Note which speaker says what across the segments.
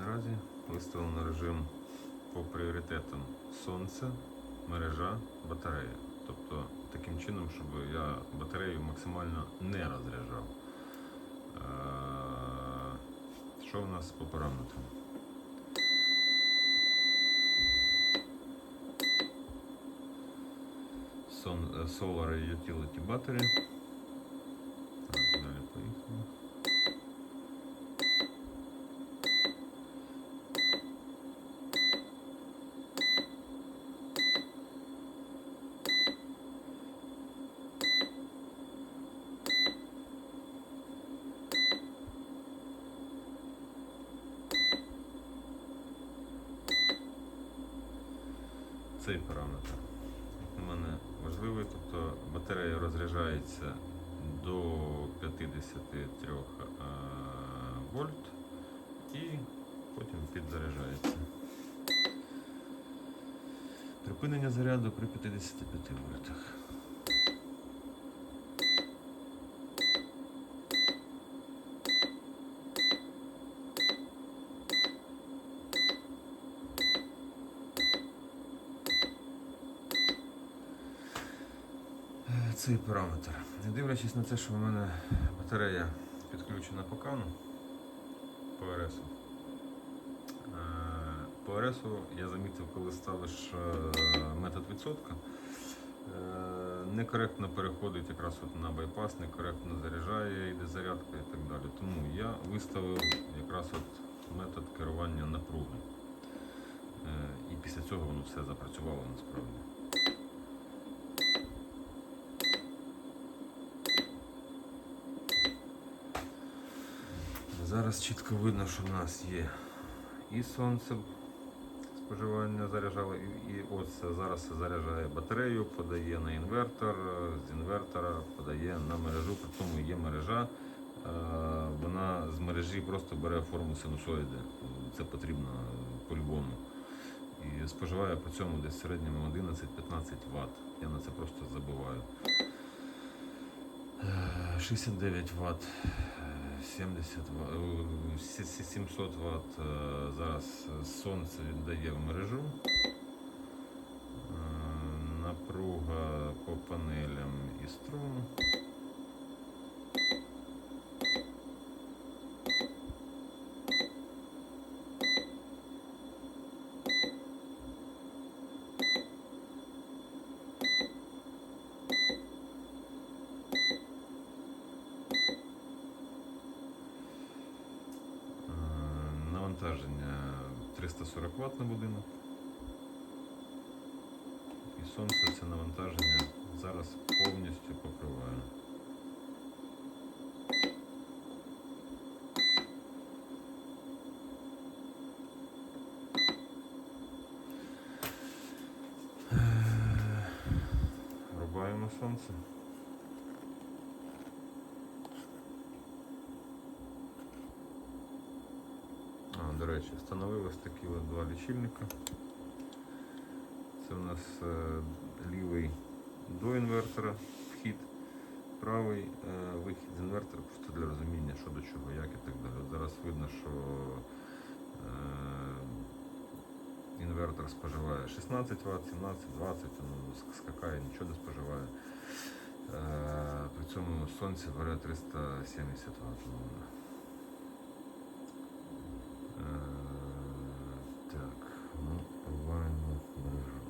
Speaker 1: наразі виставлено режим по пріоритетам сонце, мережа, батарея. Тобто таким чином, щоб я батарею максимально не розряджав. Е, Що в нас по параметрам? Е, Solar Utility Battery. Так, далі поїхали. Цей параметр у мене важливий, тобто батарея розряджається до 53 е, вольт і потім підзаряджається. Припинення заряду при 55 вольтах. Е, Цей параметр. Не дивлячись на те, що в мене батарея підключена по кану по РС. По РС я замітив, коли ставиш е, метод відсотка, е, некоректно переходить якраз от на байпас, некоректно заряджає, йде зарядка і так далі. Тому я виставив якраз от метод керування напруги. Е, І після цього воно все запрацювало насправді. Зараз чітко видно, що в нас є і сонце споживання заряджало, і, це зараз заряджає батарею, подає на інвертор, з інвертора подає на мережу, при тому є мережа. е, Вона з мережі просто бере форму синусоїди. Це потрібно по-любому. І споживає по цьому десь в середньому 11-15 Вт. Я на це просто забуваю. Е, 69 Вт, 70 Вт, е, сі- сі- 700 Вт е, зараз сонце віддає в мережу. Е, Напруга по панелям і струм. Е, Навантаження 340 Вт на будинок. І сонце це навантаження зараз повністю покриває. Е, Врубаємо сонце. Речі, встановилось такі от два лічильника. Це у нас е, лівий до інвертора вхід, правий е, вихід з інвертора, просто для розуміння, що до чого, як і так далі. Зараз видно, що е, інвертор споживає 16 Вт, 17, 20, ну, скакає, нічого не споживає. При цьому сонце бере 370 Вт. умовно. Е, Так, ну, врубаємо мережу.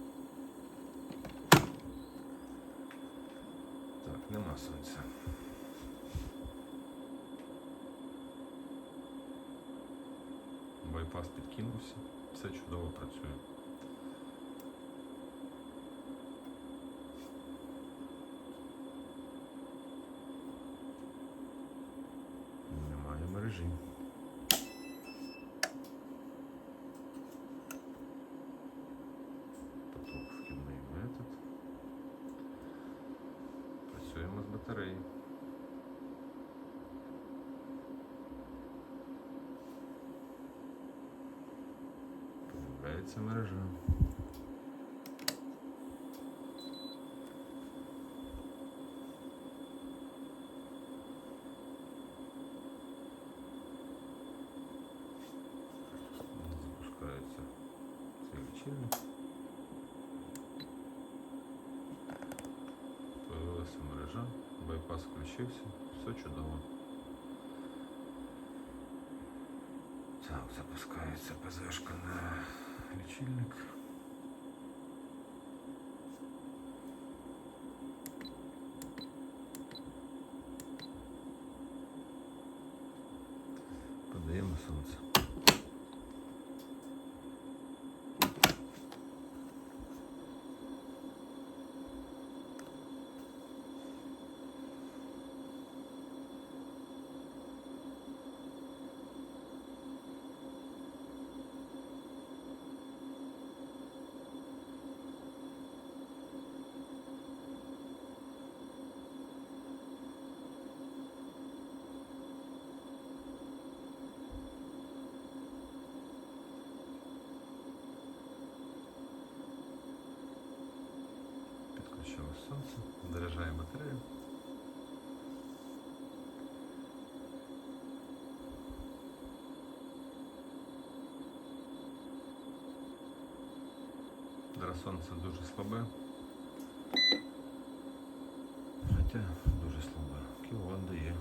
Speaker 1: Сонця. Байпас підкинувся, все чудово працює. Немає мережі. Працюємо з батареї. Появляється мережа. газ включився, все чудово. Так, запускається ПЗшка на лічильник. Подаємо сонце. Підключилось сонце, заряджає батарею. Зараз сонце дуже слабе. Хоча дуже слабе. Кіловат дає.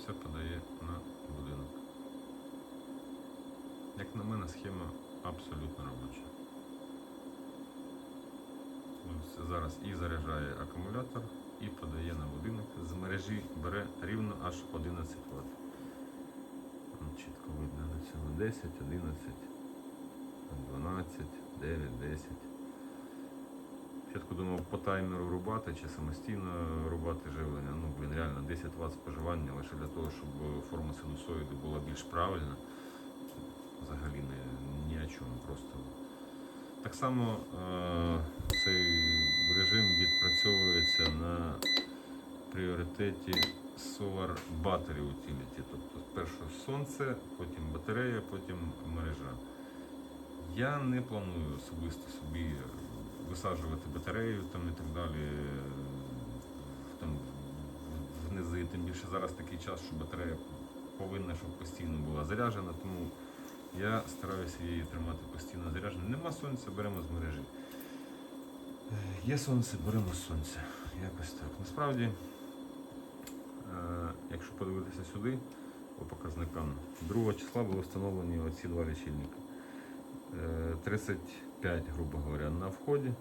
Speaker 1: Все подає на будинок. Як на мене, схема абсолютно робоча. Ось Зараз і заряджає акумулятор, і подає на будинок. З мережі бере рівно аж 11 Вт. Чітко видно на цьому 10, 11, 12, 9, 10. Спочатку думав по таймеру рубати чи самостійно рубати живлення. Ну, блін, реально 10 Вт споживання лише для того, щоб форма синусоїду була більш правильна. Взагалі не, ні о чому. Просто. Так само е, цей режим відпрацьовується на пріоритеті Solar Battery Utility. Тобто спершу сонце, потім батарея, потім мережа. Я не планую особисто собі висаджувати батарею там і так далі. Е, там, в. Тим більше зараз такий час, що батарея повинна, щоб постійно була заряджена, тому я стараюся її тримати постійно заряджену. Нема сонця, беремо з мережі. Е, є сонце, беремо сонце. Якось так. Насправді, е, якщо подивитися сюди, по показникам, 2 числа були встановлені оці два лічильники. 30 5, грубо говоря, на вході,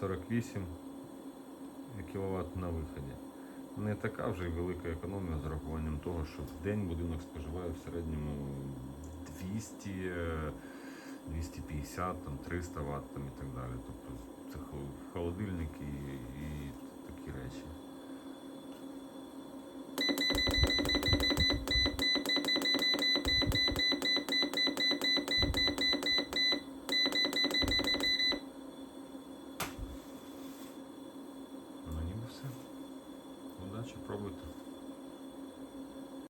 Speaker 1: 48 кВт на виході. Не така вже й велика економія з урахуванням того, що в день будинок споживає в середньому 200, 250, там 300 Вт там, і так далі. Тобто це холодильник і, і такі речі.